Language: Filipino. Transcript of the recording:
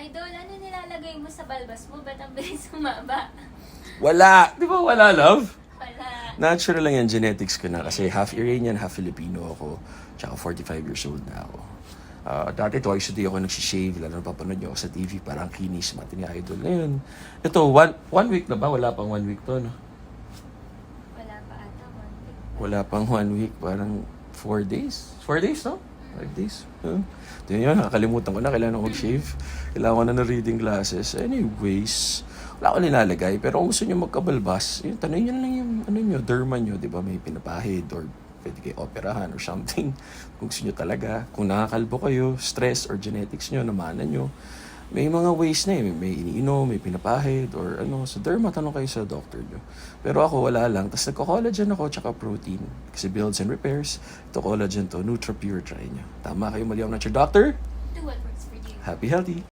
Idol, ano nilalagay mo sa balbas mo? Ba't ang bilis sumaba? Wala! Di ba wala, love? Wala. Natural lang yan, genetics ko na. Kasi half Iranian, half Filipino ako. Tsaka 45 years old na ako. Ah, dati twice a day ako nagsishave, lalo na papanood niyo ako sa TV, parang kinis, mati ni Idol. Ngayon, ito, one, one week na ba? Wala pang one week to, no? Wala pa ata. one week. Wala pang one week, parang four days? Four days, no? Five days. Huh? Ito yun, nakakalimutan ko na, kailangan ko mag-shave. Kailangan ko na ng reading glasses. Anyways, wala ko nilalagay. Pero kung gusto nyo magkabalbas, yun, tanongin nyo lang yung ano nyo, derma nyo, di ba? May pinapahid or pwede kayo operahan or something. Kung gusto nyo talaga. Kung nakakalbo kayo, stress or genetics nyo, namanan nyo, may mga ways na eh. May, iniinom, may pinapahid, or ano. Sa derma, tanong kayo sa doctor nyo. Pero ako, wala lang. Tapos nagko-collagen ako, tsaka protein. Kasi builds and repairs. Ito collagen to, NutraPure, try nyo. Tama kayo, mali ako na your doctor. Do what works for you. Happy healthy!